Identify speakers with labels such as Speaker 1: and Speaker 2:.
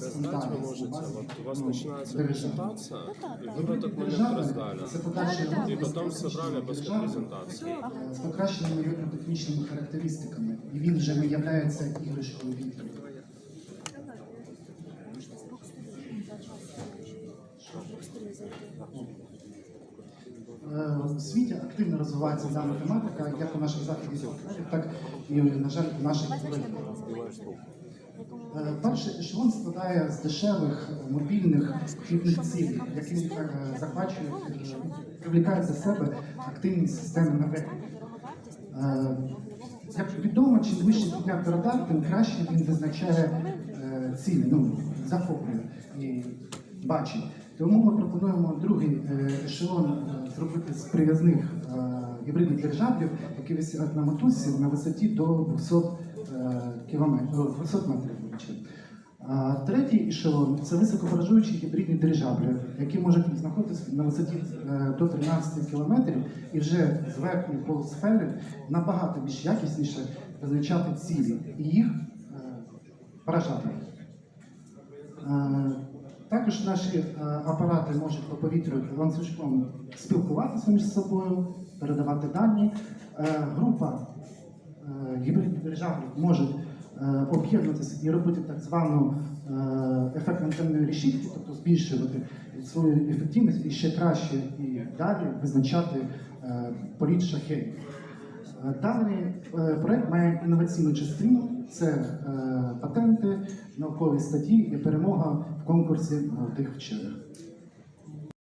Speaker 1: Раздать вы можете, вот у вас начинается презентация, и вы в этот момент
Speaker 2: Держава
Speaker 1: раздали.
Speaker 2: це подальше
Speaker 1: И потом собрали после презентации.
Speaker 2: з покращеними технічними характеристиками. І він вже не є іграшкою вітру. Е, В світі активно розвивається дана тематика, як у наших західних партнерів, так і, на жаль, у наших колег. Перший ешелон складає з дешевих е, мобільних фітних цілей, які е, захвачують, е, привлікають за себе активні системи наведення. Як відомо, чим вище підняти радар, тим краще він визначає цілі, ну, захоплює і бачить. Тому ми пропонуємо другий ешелон зробити з прив'язних гібридних державлів, які висять на мотузці на висоті до 200 е, кілометрів, о, 200 метрів. Третій ешелон це високображуючі гібридні дирижаблі, які можуть знаходитися на висоті е, до 13 кілометрів і вже з верхньої полусфери набагато більш якісніше визначати цілі і їх е, поражати. Е, Також наші е, апарати можуть по повітрю ланцюжком спілкуватися між собою, передавати дані. Е, Група е, гібридних держав може е, об'єднатися і робити так звану е, ефект антенної решітки, тобто збільшувати свою ефективність і ще краще і далі визначати е, політ шахетів. Даний проект має інноваційну частину: це патенти, наукові статті і перемога в конкурсі молодих вчених.